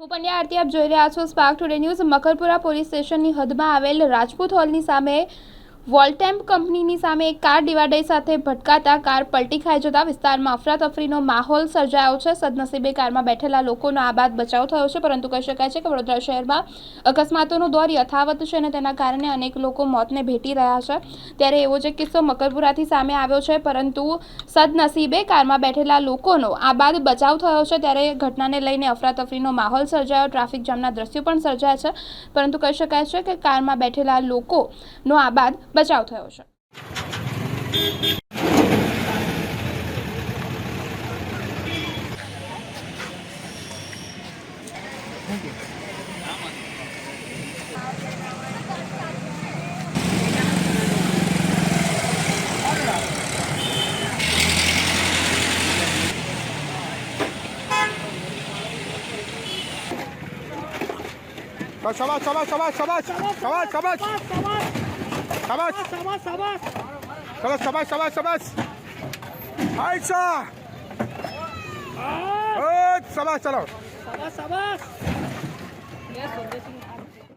હું પંડ્યા આરતી આપ જોઈ રહ્યા છો. Spark Today News Makarpura police સ્ટેશનની હદમાં આવેલ રાજપૂત હોલની સામે વોલ્ટેમ્પ કંપનીની સામે એક કાર ડિવાઈડર સાથે ભટકાતા કાર પલટી ખાઈ જતા વિસ્તારમાં અફરાતફરીનો માહોલ સર્જાયો છે. સદનસીબે કારમાં બેઠેલા લોકોનો આ બાદ બચાવ થયો છે, પરંતુ કહી શકાય છે કે વડોદરા શહેરમાં અકસ્માતોનો દોર યથાવત છે અને તેના કારણે અનેક લોકો મોતને ભેટી રહ્યા છે. ત્યારે એવો જ કિસ્સો મકરપુરાથી સામે આવ્યો છે, પરંતુ સદનસીબે કારમાં બેઠેલા લોકોનો આ બાદ બચાવ થયો છે. ત્યારે ઘટનાને લઈને અફરાતફરીનો માહોલ સર્જાયો, ટ્રાફિક જામના દ્રશ્યો પણ સર્જાયા છે. પરંતુ કહી શકાય છે કે કારમાં બેઠેલા લોકોનો આ બાદ બચાવ થયો છે Savaş, savaş, savaş, savaş, savaş, savaş, savaş, savaş, savaş, savaş, savaş. Ayşe! Evet, savaş, savaş. Yes, sir.